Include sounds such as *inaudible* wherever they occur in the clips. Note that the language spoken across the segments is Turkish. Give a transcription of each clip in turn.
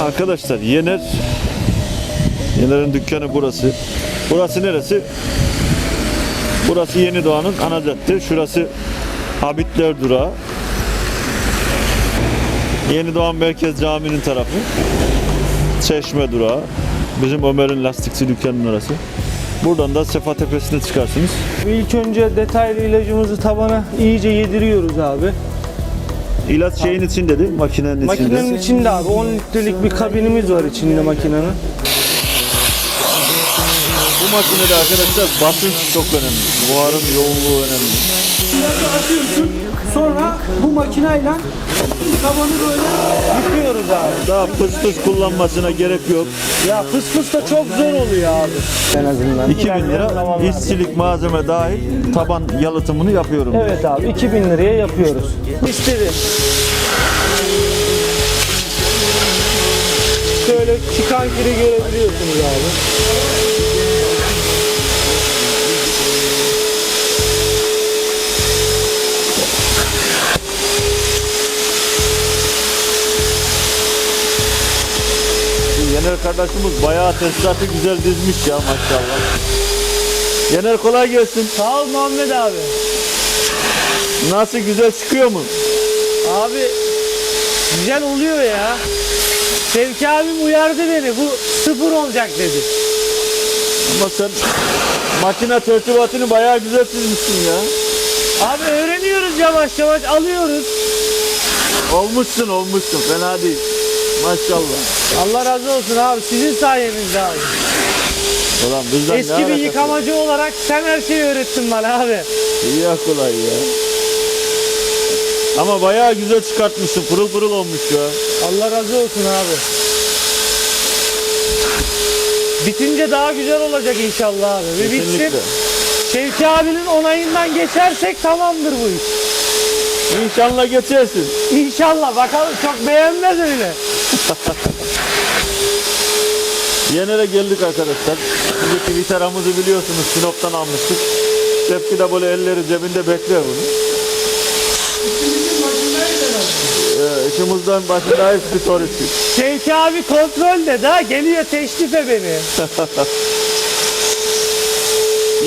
Arkadaşlar Yener Yener'in dükkanı burası. Burası neresi? Burası Yeni Doğan'ın ana cadde. Şurası Habitler Durağı. Yeni Doğan Merkez Camii'nin tarafı. Çeşme Durağı. Bizim Ömer'in lastikçi dükkanının orası. Buradan da Sefa Tepesi'ne çıkarsınız. İlk önce detaylı ilacımızı tabana iyice yediriyoruz abi. İlaç şeyin içinde değil, makinenin içinde. Makinenin içinde abi 10 litrelik bir kabinimiz var içinde makinenin. Bu makinede arkadaşlar basınç çok önemli. Buharın yoğunluğu önemli. İlacı atıyorsun. Sonra bu makineyle tabanı böyle Yıkıyoruz abi. Daha pıs pıs kullanmasına gerek yok. Ya fıs fıs da çok zor oluyor abi. En azından. 2000 İlerleyen lira işçilik malzeme dahil taban yalıtımını yapıyorum. Evet abi 2000 liraya yapıyoruz. İstedi. Şöyle çıkan kiri görebiliyorsunuz abi. Yener kardeşimiz bayağı tesisatı güzel dizmiş ya maşallah. Yener kolay gelsin. Sağ ol Muhammed abi. Nasıl güzel çıkıyor mu? Abi güzel oluyor ya. Sevki abim uyardı beni. Bu sıfır olacak dedi. Ama sen makine tertibatını bayağı güzel çizmişsin ya. Abi öğreniyoruz yavaş yavaş alıyoruz. Olmuşsun olmuşsun fena değil. Maşallah. Allah razı olsun abi. Sizin sayenizde abi. Ulan bizden ne Eski bir alakası var? yıkamacı olarak sen her şeyi öğrettin bana abi. İyi ya kolay ya. Ama bayağı güzel çıkartmışsın. Pırıl pırıl olmuş ya. Allah razı olsun abi. Bitince daha güzel olacak inşallah abi. Bir bitsin. Kesinlikle. Şevki abinin onayından geçersek tamamdır bu iş. İnşallah geçersin. İnşallah bakalım çok beğenmez öyle. *laughs* Yener'e geldik arkadaşlar. Şimdiki viteramızı biliyorsunuz Sinop'tan almıştık. Tepki de böyle elleri cebinde bekliyor bunu. Ee, işimizden başındayız bir soru için. Şevki abi kontrolde daha geliyor teşrife beni.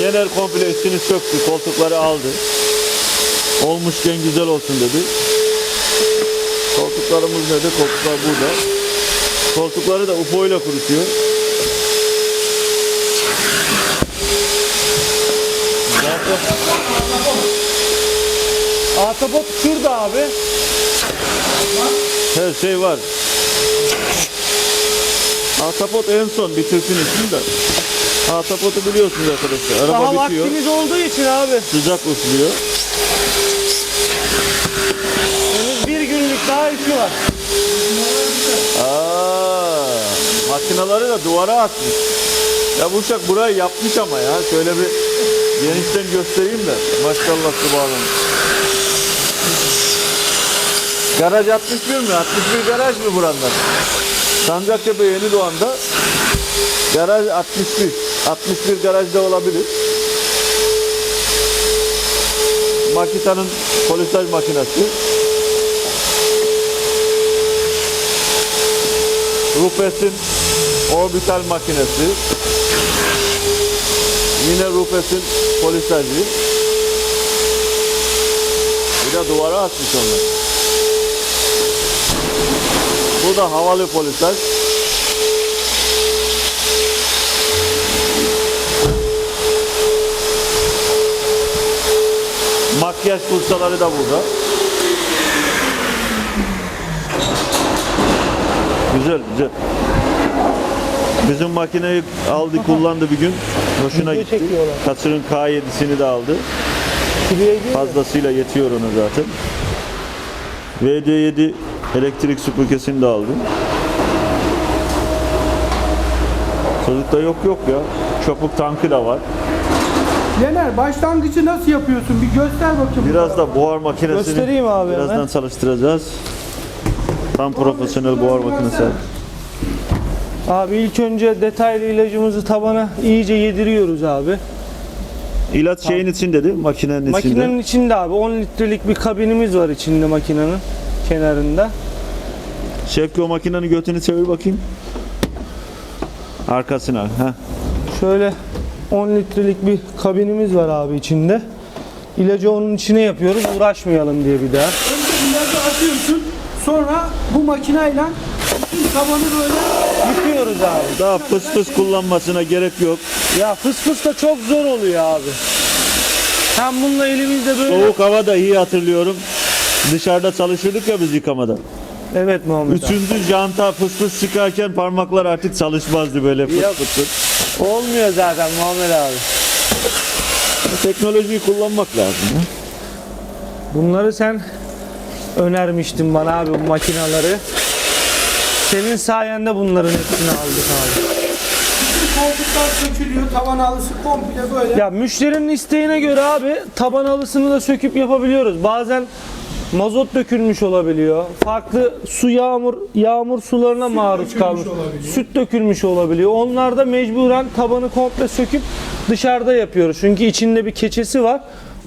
*laughs* Yener komple üstünü söktü, koltukları aldı. Olmuşken güzel olsun dedi. Koltuklarımız nerede? Koltuklar burada. Koltukları da UFO ile kurutuyor. Ahtapot şurada abi. Her şey var. Ahtapot en son bitirsin için de. Ahtapotu biliyorsunuz arkadaşlar. Araba Daha bitiyor. vaktimiz olduğu için abi. Sıcak ısılıyor. Daha işi var. Aa, makineleri de duvara atmış. Ya bu uşak burayı yapmış ama ya. Şöyle bir genişten göstereyim de. Maşallah subhanallah. Garaj 61 mi? 61 garaj mı buranlar? Sancaktepe Yeni Doğan'da garaj 61. 61 garajda olabilir. Makita'nın polisaj makinesi. Rupes'in orbital makinesi. Yine Rupes'in polisajı. Bir de duvara atmış onlar. Bu da havalı polisaj. Makyaj kursaları da burada. Güzel güzel. Bizim makineyi aldı kullandı bir gün. Hoşuna Video gitti. çekiyorlar. Kaçırın K7'sini de aldı. Şuraya gir. Fazlasıyla yetiyor ona zaten. VD7 elektrik süpürgesini de aldı. Çocukta yok yok ya. Çöpük tankı da var. Yener başlangıcı nasıl yapıyorsun? Bir göster bakayım. Biraz da buhar makinesini Göstereyim abi birazdan hemen. çalıştıracağız. Tam profesyonel buhar makinesi. Abi ilk önce detaylı ilacımızı tabana iyice yediriyoruz abi. İlaç şeyin içinde değil mi? Makinenin içinde. Makinenin içinde abi 10 litrelik bir kabinimiz var içinde makinenin kenarında. Şevki o makinenin götünü çevir bakayım. Arkasına. Heh. Şöyle 10 litrelik bir kabinimiz var abi içinde. İlacı onun içine yapıyoruz uğraşmayalım diye bir daha. Önce ilacı atıyorsun. Sonra bu makineyle bütün tabanı böyle Yıkıyoruz abi. Daha fıs fıs kullanmasına gerek yok. Ya fıs fıs da çok zor oluyor abi. Hem bununla elimizde böyle... Soğuk hava da iyi hatırlıyorum. Dışarıda çalışırdık ya biz yıkamada. Evet Muhammed abi. Üçüncü janta fıs fıs çıkarken parmaklar artık çalışmazdı böyle fıs Yok. fıs fıs. Olmuyor zaten Muhammed abi. Teknolojiyi kullanmak lazım. Bunları sen önermiştin bana abi bu makinaları. Senin sayende bunların hepsini aldık abi. koltuklar sökülüyor. Tavan halısı komple böyle. Ya müşterinin isteğine göre abi taban halısını da söküp yapabiliyoruz. Bazen mazot dökülmüş olabiliyor. Farklı su yağmur yağmur sularına maruz dökülmüş kalmış. olabiliyor. Süt dökülmüş olabiliyor. Onlar da mecburen tabanı komple söküp dışarıda yapıyoruz. Çünkü içinde bir keçesi var.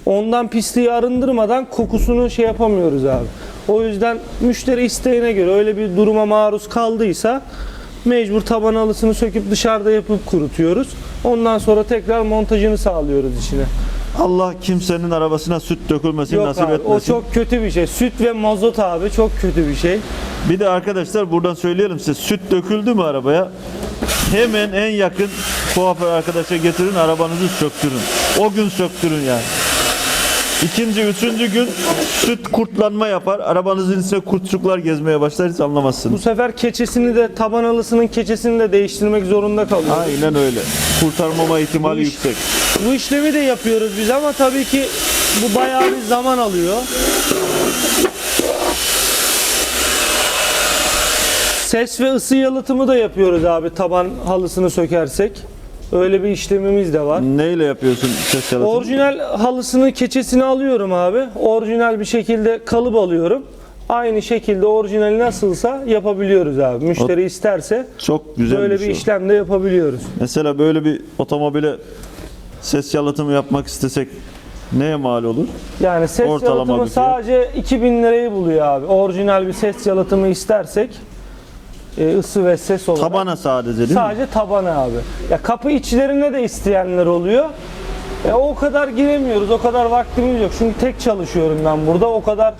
Ondan pisliği arındırmadan kokusunu şey yapamıyoruz abi. O yüzden müşteri isteğine göre öyle bir duruma maruz kaldıysa mecbur taban halısını söküp dışarıda yapıp kurutuyoruz. Ondan sonra tekrar montajını sağlıyoruz içine. Allah kimsenin arabasına süt dökülmesini Yok nasip abi, etmesin. o çok kötü bir şey. Süt ve mazot abi çok kötü bir şey. Bir de arkadaşlar buradan söyleyelim size süt döküldü mü arabaya hemen en yakın kuaför arkadaşa getirin arabanızı söktürün. O gün söktürün yani. İkinci, üçüncü gün süt kurtlanma yapar. Arabanızın içine kurtçuklar gezmeye başlar hiç Bu anlamazsınız. sefer keçesini de taban halısının keçesini de değiştirmek zorunda kalıyoruz. Aynen öyle. Kurtarmama ihtimali Bu iş- yüksek. Bu işlemi de yapıyoruz biz ama tabii ki bu bayağı bir zaman alıyor. Ses ve ısı yalıtımı da yapıyoruz abi taban halısını sökersek. Öyle bir işlemimiz de var. Neyle yapıyorsun ses yalıtımı? Orijinal halısını keçesini alıyorum abi. Orijinal bir şekilde kalıp alıyorum. Aynı şekilde orijinali nasılsa yapabiliyoruz abi. Müşteri isterse Çok güzel böyle bir şey. o. işlem de yapabiliyoruz. Mesela böyle bir otomobile ses yalıtımı yapmak istesek neye mal olur? Yani ses Ortalama yalıtımı bir fiyat. sadece 2000 lirayı buluyor abi. Orijinal bir ses yalıtımı istersek e, ısı ve ses olarak. Tabana sadece değil mi? Sadece tabanı abi. Ya kapı içlerine de isteyenler oluyor. E, o kadar giremiyoruz. O kadar vaktimiz yok. Çünkü tek çalışıyorum ben burada. O kadar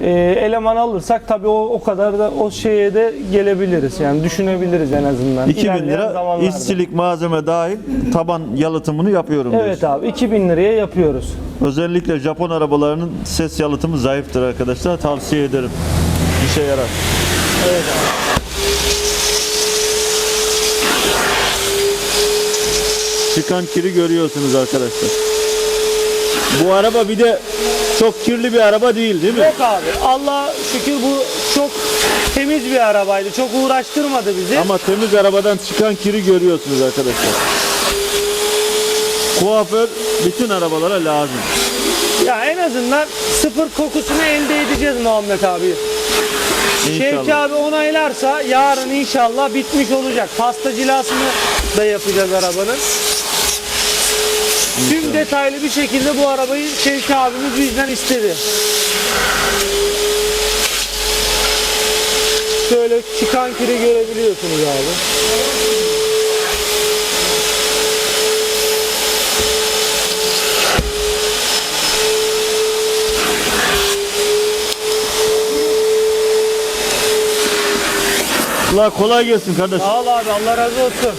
e, eleman alırsak tabii o, o kadar da o şeye de gelebiliriz. Yani düşünebiliriz en azından. 2000 İlerleyen lira zamanlarda. işçilik malzeme dahil taban yalıtımını yapıyorum Evet diyorsun. abi 2000 liraya yapıyoruz. Özellikle Japon arabalarının ses yalıtımı zayıftır arkadaşlar. Tavsiye ederim. İşe yarar. Evet abi. Çıkan kiri görüyorsunuz arkadaşlar. Bu araba bir de çok kirli bir araba değil değil mi? Yok abi. Allah şükür bu çok temiz bir arabaydı. Çok uğraştırmadı bizi. Ama temiz arabadan çıkan kiri görüyorsunuz arkadaşlar. Kuaför bütün arabalara lazım. Ya en azından sıfır kokusunu elde edeceğiz Muhammed abi. Şevki İnşallah. abi onaylarsa yarın inşallah bitmiş olacak. Pasta cilasını da yapacağız arabanın. Detaylı bir şekilde bu arabayı Şevki abimiz bizden istedi. Şöyle çıkan kiri görebiliyorsunuz abi. La kolay gelsin kardeş. Sağ ol abi Allah razı olsun.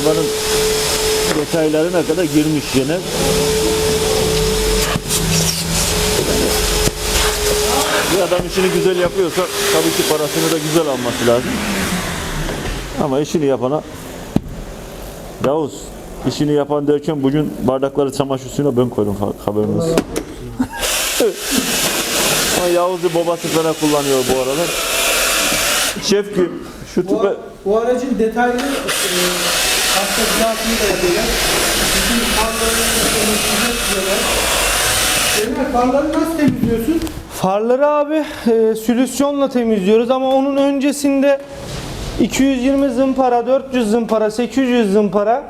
Arabanın detaylarına kadar girmiş gene. Bir adam işini güzel yapıyorsa tabii ki parasını da güzel alması lazım. Ama işini yapana Yavuz işini yapan derken bugün bardakları çamaşır suyuna ben koydum ha- haberiniz. Ama Yavuz'u babası falan kullanıyor bu aralar. Şefki şu Bu, tüpe bu aracın detaylı e, cilasını da yapıyorlar. Bütün farlarını temizleyecekler. Emre farları nasıl temizliyorsun? Farları abi e, solüsyonla temizliyoruz ama onun öncesinde 220 zımpara, 400 zımpara, 800 zımpara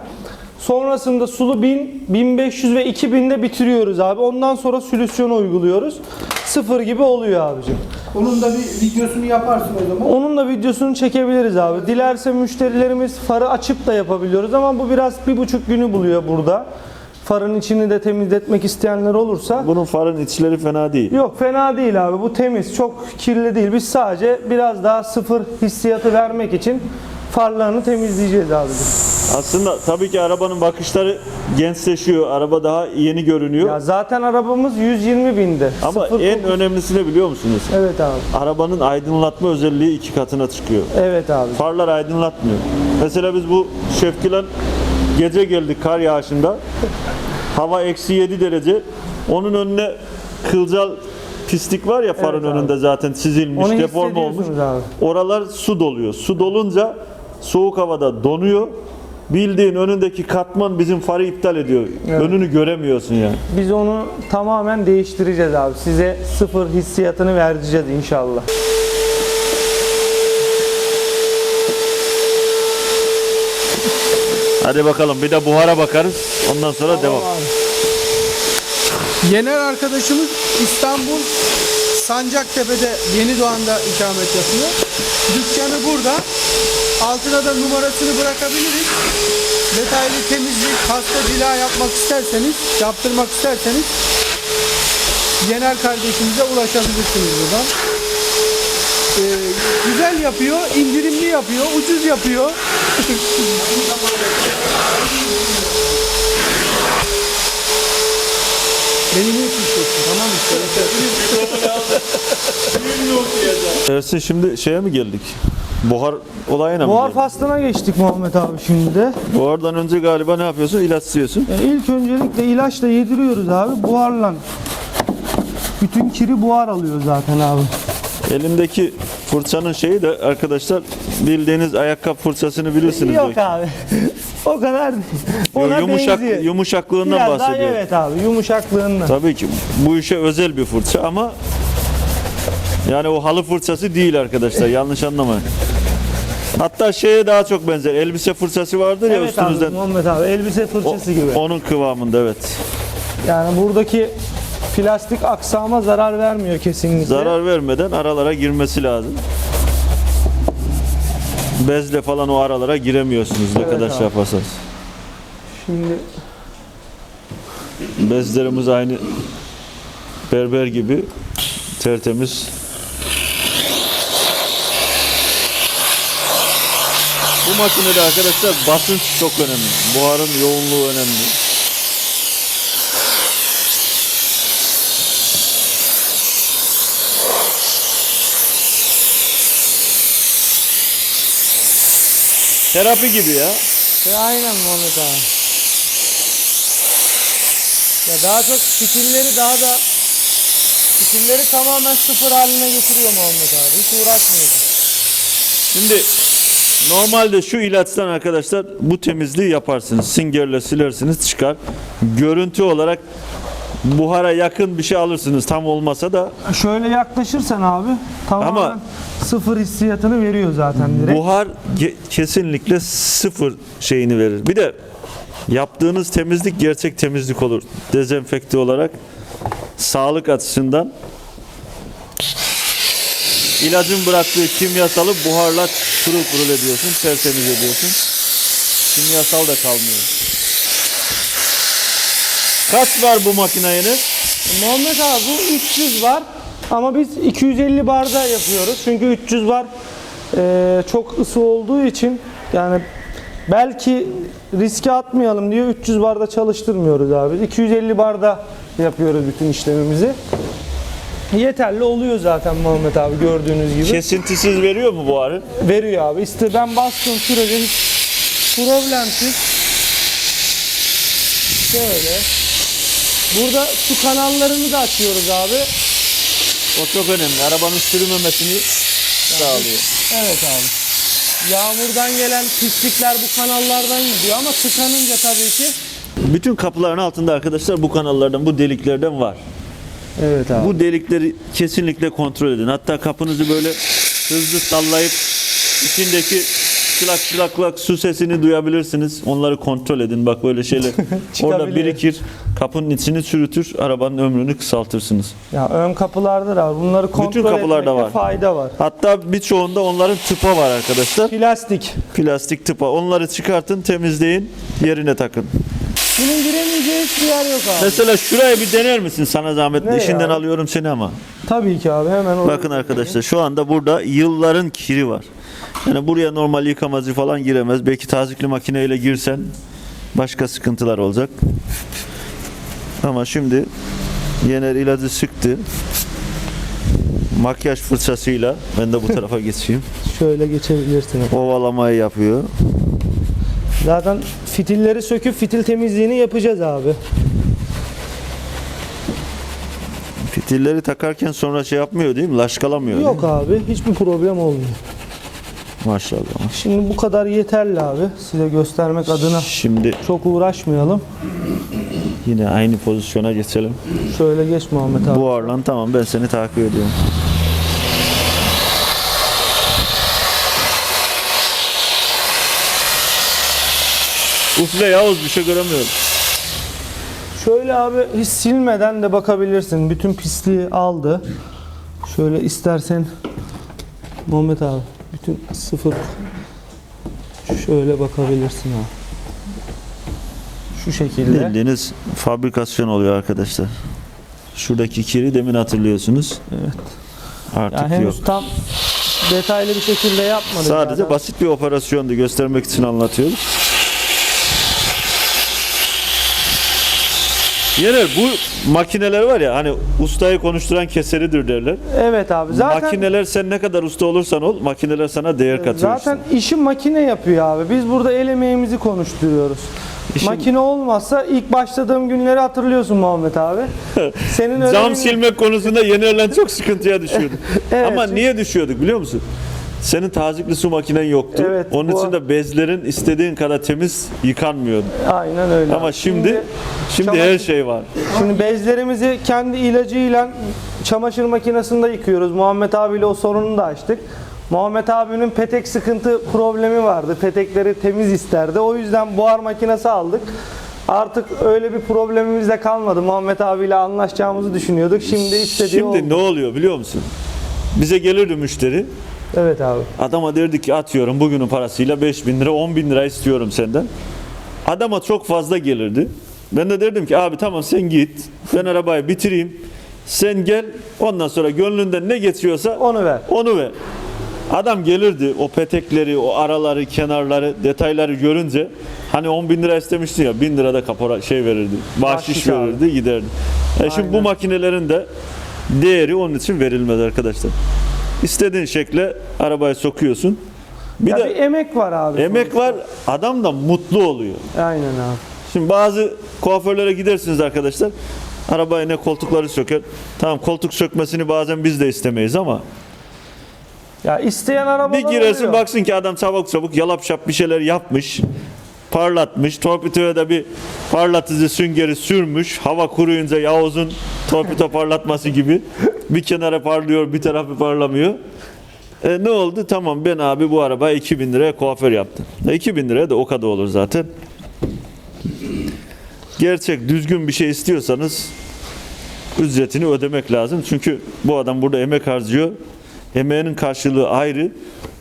Sonrasında sulu 1000, 1500 ve 2000'de bitiriyoruz abi. Ondan sonra solüsyonu uyguluyoruz. Sıfır gibi oluyor abicim. Onun da bir videosunu yaparsın o zaman. Onun da videosunu çekebiliriz abi. Dilerse müşterilerimiz farı açıp da yapabiliyoruz ama bu biraz bir buçuk günü buluyor burada. Farın içini de temizletmek isteyenler olursa. Bunun farın içleri fena değil. Yok fena değil abi. Bu temiz, çok kirli değil. Biz sadece biraz daha sıfır hissiyatı vermek için farlarını temizleyeceğiz abi. Aslında tabii ki arabanın bakışları gençleşiyor. Araba daha yeni görünüyor. Ya zaten arabamız 120 binde. Ama Sıfır en kokusu- önemlisi ne biliyor musunuz? Evet abi. Arabanın aydınlatma özelliği iki katına çıkıyor. Evet abi. Farlar aydınlatmıyor. Mesela biz bu Şevkilan gece geldik kar yağışında. Hava eksi 7 derece. Onun önüne kılcal pislik var ya farın Evet abi. önünde zaten çizilmiş, Onu deforme olmuş. abi. Oralar su doluyor. Su dolunca soğuk havada donuyor. Bildiğin önündeki katman bizim farı iptal ediyor. Önünü göremiyorsun yani. Biz onu tamamen değiştireceğiz abi. Size sıfır hissiyatını vereceğiz inşallah. Hadi bakalım bir de buhara bakarız. Ondan sonra devam. Yener arkadaşımız İstanbul Sancaktepe'de Yeni Doğan'da ikamet yapıyor. Dükkanı burada. Altına da numarasını bırakabiliriz. Detaylı temizlik, hasta cila yapmak isterseniz, yaptırmak isterseniz Yener kardeşimize ulaşabilirsiniz buradan. Ee, güzel yapıyor, indirimli yapıyor, ucuz yapıyor. *laughs* Beni niye suçluyorsun? Tamam işte. Ersin şimdi şeye mi geldik? Buhar olayına mı Buhar geldik? faslına geçtik Muhammed abi şimdi de. Buhardan önce galiba ne yapıyorsun? İlaç sıkıyorsun. E, ilk öncelikle ilaçla yediriyoruz abi. Buharla. Bütün kiri buhar alıyor zaten abi. Elimdeki fırçanın şeyi de arkadaşlar bildiğiniz ayakkabı fırçasını bilirsiniz. Yok belki. abi. O kadar. Ona Yumuşak, benziyor. yumuşaklığından Biraz daha evet abi yumuşaklığından. Tabii ki bu işe özel bir fırça ama yani o halı fırçası değil arkadaşlar yanlış anlamayın. Hatta şeye daha çok benzer. Elbise fırçası vardır ya Evet abi üstünüzden. Muhammed abi elbise O- fırçası gibi. onun kıvamında evet. Yani buradaki plastik aksama zarar vermiyor kesinlikle. Zarar vermeden aralara girmesi lazım. Bezle falan o aralara giremiyorsunuz ne Evet kadar abi. şey yaparsanız. Şimdi Bezlerimiz aynı berber gibi tertemiz. Bu makinede arkadaşlar basınç çok önemli. Buharın yoğunluğu önemli. Terapi gibi ya. e, aynen Muhammed abi. Ya daha çok fikirleri daha da fikirleri tamamen sıfır haline getiriyor Muhammed abi. Hiç uğraşmıyor. Şimdi normalde şu ilaçtan arkadaşlar bu temizliği yaparsınız. Singerle silersiniz çıkar. Görüntü olarak buhara yakın bir şey alırsınız tam olmasa da Şöyle yaklaşırsan abi tamamen Ama- sıfır hissiyatını veriyor zaten direkt. buhar ge- kesinlikle sıfır şeyini verir. Bir de yaptığınız temizlik gerçek temizlik olur. Dezenfekte olarak sağlık açısından ilacın bıraktığı kimyasalı buharla pırıl pırıl ediyorsun, tertemiz ediyorsun. Kimyasal da kalmıyor. Kaç var bu makinenin? Muhammed abi bu 300 var ama biz 250 barda yapıyoruz. Çünkü 300 bar eee, çok ısı olduğu için yani belki riske atmayalım diye 300 barda çalıştırmıyoruz abi. 250 barda yapıyoruz bütün işlemimizi. Yeterli oluyor zaten Muhammed abi gördüğünüz gibi. Kesintisiz veriyor mu buharı? Veriyor abi. İşte ben bastığım sürece hiç problemsiz. Şöyle. Burada su kanallarını da açıyoruz abi. O çok önemli. Arabanın sürümemesini sağlıyor. Evet abi. Yağmurdan gelen pislikler bu kanallardan gidiyor ama tıkanınca tabii ki. Bütün kapıların altında arkadaşlar bu kanallardan, bu deliklerden var. Evet abi. Bu delikleri kesinlikle kontrol edin. Hatta kapınızı böyle hızlı sallayıp içindeki çılak çılak çılak su sesini duyabilirsiniz. Onları kontrol edin. Bak böyle şeyler *laughs* orada birikir. Kapının içini çürütür. Arabanın ömrünü kısaltırsınız. Ya ön kapılarda da var. Bunları kontrol kapılarda etmekte var. fayda var. Hatta birçoğunda onların tıpa var arkadaşlar. Plastik. Plastik tıpa. Onları çıkartın, temizleyin, yerine takın. Bunun giremeyeceği hiçbir yer yok abi. Mesela şuraya bir dener misin sana zahmet? Nereye İşinden abi? alıyorum seni ama. Tabii ki abi hemen. Bakın arkadaşlar şu anda burada yılların kiri var. Yani buraya normal yıkamacı falan giremez. Belki tazikli makineyle girsen başka sıkıntılar olacak. Ama şimdi Yener ilacı sıktı. Makyaj fırçasıyla ben de bu *laughs* tarafa geçeyim. Şöyle geçebilirsin. Ovalamayı yapıyor. Zaten fitilleri söküp fitil temizliğini yapacağız abi. Fitilleri takarken sonra şey yapmıyor değil mi? Laşkalamıyor. değil Yok mi? abi hiçbir problem olmuyor. Maşallah. Şimdi bu kadar yeterli abi. Size göstermek adına Şimdi çok uğraşmayalım. yine aynı pozisyona geçelim. Şöyle geç Muhammed abi. Buharlan tamam ben seni takip ediyorum. Ufle Yavuz bir şey göremiyorum. Şöyle abi hiç silmeden de bakabilirsin. Bütün pisliği aldı. Şöyle istersen Muhammed abi bütün sıfır şöyle bakabilirsin abi. Şu şekilde. Bildiğiniz fabrikasyon oluyor arkadaşlar. Şuradaki kiri demin hatırlıyorsunuz. Evet. Artık Yani henüz yok. tam detaylı bir şekilde yapmadık. Sadece zaten. basit bir operasyondu göstermek için anlatıyoruz. Yener bu makineler var ya hani ustayı konuşturan keseridir derler. Evet abi. Zaten Makineler sen ne kadar usta olursan ol makineler sana değer katıyor. Zaten işte. işi makine yapıyor abi. Biz burada el emeğimizi konuşturuyoruz. İşin- Makine olmazsa ilk başladığım günleri hatırlıyorsun Muhammed abi. *laughs* Senin öyle Cam silmek konusunda Yener'le çok sıkıntıya düşüyorduk. *laughs* Evet, Ama çünkü- niye düşüyorduk biliyor musun? Senin tazikli su makinen yoktu. Evet, Onun bu- için de bezlerin istediğin kadar temiz yıkanmıyordu. Aynen öyle. Ama şimdi şimdi çamaşır- her şey var. Şimdi bezlerimizi kendi ilacıyla çamaşır makinesinde yıkıyoruz. Muhammed abiyle o sorunu da açtık. Muhammed abinin petek sıkıntı problemi vardı. Petekleri temiz isterdi. O yüzden buhar makinesi aldık. Artık öyle bir problemimiz de kalmadı. Muhammed abiyle anlaşacağımızı düşünüyorduk. Şimdi istediği oldu. Şimdi ne oluyor biliyor musun? Bize gelirdi müşteri. Evet abi. Adama derdik ki atıyorum bugünün parasıyla 5 bin lira 10 bin lira istiyorum senden. Adama çok fazla gelirdi. Ben de derdim ki abi tamam sen git. Ben arabayı bitireyim. Sen gel ondan sonra gönlünden ne geçiyorsa Onu ver. onu ver. Adam gelirdi o petekleri, o araları, kenarları, detayları görünce hani 10 bin lira istemiştin ya 1000 lira da kapora şey verirdi. Bahşiş, Bahşiş abi. verirdi giderdi. E şimdi bu Aynen. makinelerin de değeri onun için verilmez arkadaşlar. İstediğin şekle arabayı sokuyorsun. Bir Ya de bir emek var abi. emek var adam da mutlu oluyor. Aynen abi. Şimdi bazı kuaförlere gidersiniz arkadaşlar. Arabaya ne koltukları söker. Tamam koltuk sökmesini bazen biz de istemeyiz ama Ya isteyen arabalar Bir girersin oluyor. baksın ki adam çabuk çabuk yalap şap bir şeyler yapmış. Parlatmış. Torpidoya da bir parlatıcı süngeri sürmüş. Hava kuruyunca Yavuz'un torpido parlatması gibi. Bir kenara parlıyor bir tarafı parlamıyor. E, ne oldu? Tamam ben abi bu araba 2000 liraya kuaför yaptım. E, 2000 liraya da o kadar olur zaten. Gerçek düzgün bir şey istiyorsanız ücretini ödemek lazım. Çünkü bu adam burada emek harcıyor. Emeğinin karşılığı ayrı.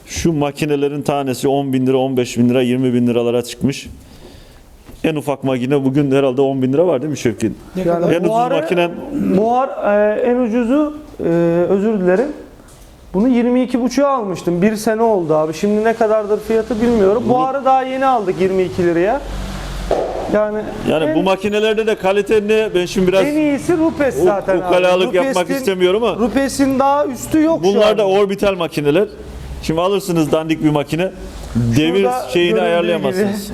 Şu makinelerin tanesi 10 bin lira, 15 bin lira, 20 bin liralara çıkmış. En ufak makine bugün herhalde 10 bin lira var değil mi Şevkin? Yani En ucuz buharı- makinen Buhar e, en ucuzu e, özür dilerim. Bunu 22,5'a almıştım. Bir sene oldu abi. Şimdi ne kadardır fiyatı bilmiyorum. Buharı daha yeni aldık 22 liraya. Yani, yani en, bu makinelerde de kalite ne? Ben şimdi biraz en iyisi Rupes u- zaten abi. ukalalık yapmak Rupes'in- istemiyorum ama Rupes'in daha üstü yok şu bunlar da orbital makineler. Şimdi alırsınız dandik bir makine. Devir Şurada şeyini ayarlayamazsınız.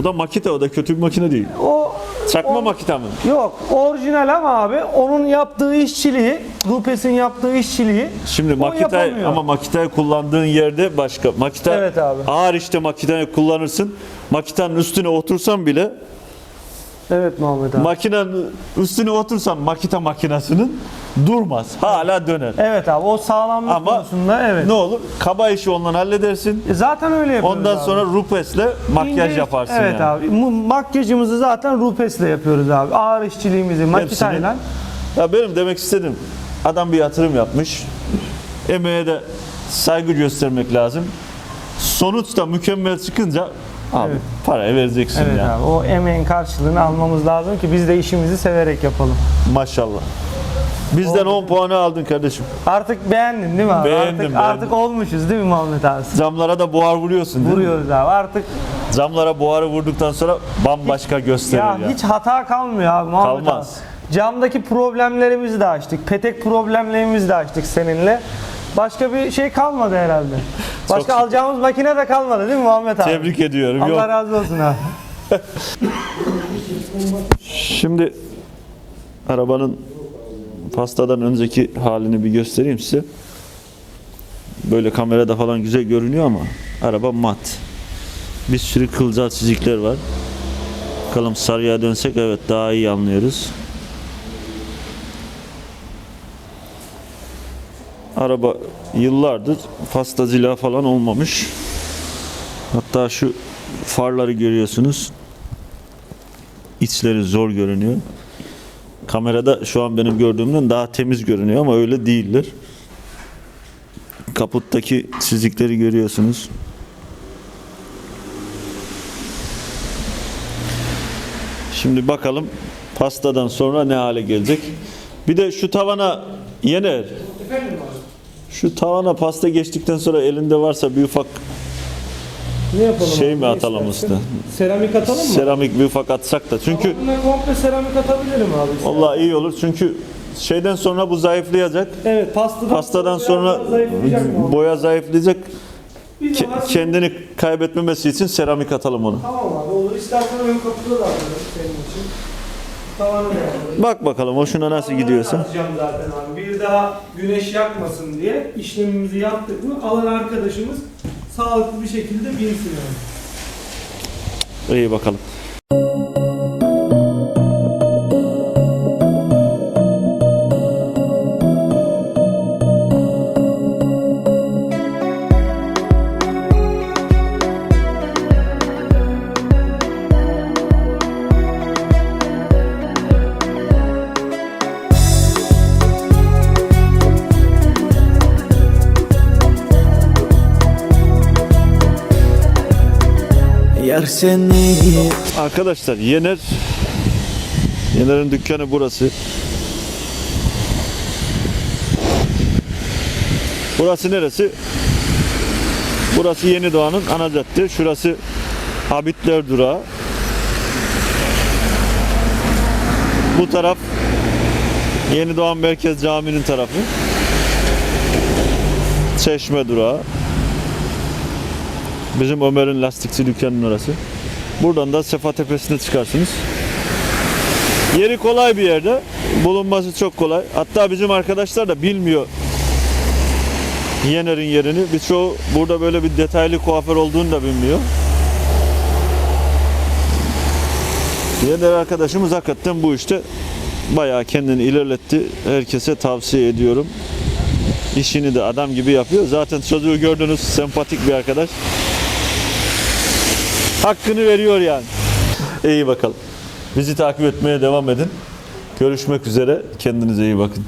O da makita, o da kötü bir makine değil. O Çakma o- makita mı? Yok, orijinal ama abi onun yaptığı işçiliği, Rupes'in yaptığı işçiliği Şimdi yapamıyor. ama makitayı kullandığın yerde başka. Makita Evet abi. ağır işte makitayı kullanırsın. Makitanın üstüne otursan bile Evet Muhammed abi. Makinenin üstüne otursan makita makinesinin durmaz. Hala döner. evet abi o sağlamlık Ama konusunda evet. Ne olur? Kaba işi ondan halledersin. E, Zaten öyle yapıyoruz Ondan abi. sonra rupesle makyaj İnce- yaparsın Evet yani. abi. Mu- Makyajımızı zaten rupesle yapıyoruz abi. Ağır işçiliğimizi makitayla. Ya benim demek istedim. Adam bir yatırım yapmış. Emeğe de saygı göstermek lazım. Sonuçta mükemmel çıkınca abi Evet. parayı vereceksin Evet ya. abi. O emeğin karşılığını almamız lazım ki biz de işimizi severek yapalım. Maşallah. Bizden 10 puanı aldın kardeşim. Artık beğendin değil mi abi? Beğendim, artık, beğendim. artık olmuşuz değil mi Muhammed abi? Camlara da buhar vuruyorsun değil mi? Vuruyoruz abi. Artık Camlara buharı vurduktan sonra bambaşka gösterir ya, ya. hiç hata kalmıyor abi Muhammed Kalmaz. abi. Camdaki problemlerimizi de açtık. Petek problemlerimizi de açtık seninle. Başka bir şey kalmadı herhalde. Başka şükür. alacağımız makine de kalmadı değil mi Muhammed abi? Tebrik ediyorum. Allah Yok. razı olsun abi. *laughs* Şimdi arabanın pastadan önceki halini bir göstereyim size. Böyle kamerada falan güzel görünüyor ama araba mat. Bir sürü kılcal çizikler var. Bakalım sarıya dönsek evet daha iyi anlıyoruz. Araba yıllardır pasta zila falan olmamış. Hatta şu farları görüyorsunuz. İçleri zor görünüyor. Kamerada şu an benim gördüğümden daha temiz görünüyor ama öyle değiller. Kaputtaki çizikleri görüyorsunuz. Şimdi bakalım pastadan sonra ne hale gelecek. Bir de şu tavana yener. Şu tavana pasta geçtikten sonra elinde varsa bir ufak Ne yapalım şey abi? mi atalım istersin? usta? Seramik atalım mı? Seramik bir ufak atsak da. Çünkü Buna komple seramik atabilirim abi. Vallahi iyi olur çünkü şeyden sonra bu zayıflayacak. Evet pastadan, Pastadan sonra zayıflayacak boya zayıflayacak. Ke- kendini kaybetmemesi için seramik atalım onu. Tamam abi olur. İstersen ön kapıda da alırım senin için. Tavanı da alırım. Bak bakalım hoşuna nasıl gidiyorsa. Zaten abi. Bir daha güneş yakmasın diye işlemimizi yaptık mı alan arkadaşımız sağlıklı bir şekilde binsin yani. İyi bakalım. Seni Arkadaşlar Yener Yener'in dükkanı burası. Burası neresi? Burası Yeni Doğan'ın ana cadde. Şurası Habitler Durağı. Bu taraf Yeni Doğan Merkez Camii'nin tarafı. Çeşme Durağı. Bizim Ömer'in lastikçi dükkanının orası. Buradan da Sefa Tepesi'ne çıkarsınız. Yeri kolay bir yerde. Bulunması çok kolay. Hatta bizim arkadaşlar da bilmiyor Yener'in yerini. Birçoğu burada böyle bir detaylı kuaför olduğunu da bilmiyor. Yener arkadaşımız hakikaten bu işte bayağı kendini ilerletti. Herkese tavsiye ediyorum. İşini de adam gibi yapıyor. Zaten çocuğu gördünüz sempatik bir arkadaş. Hakkını veriyor yani. İyi bakalım. Bizi takip etmeye devam edin. Görüşmek üzere. Kendinize iyi bakın.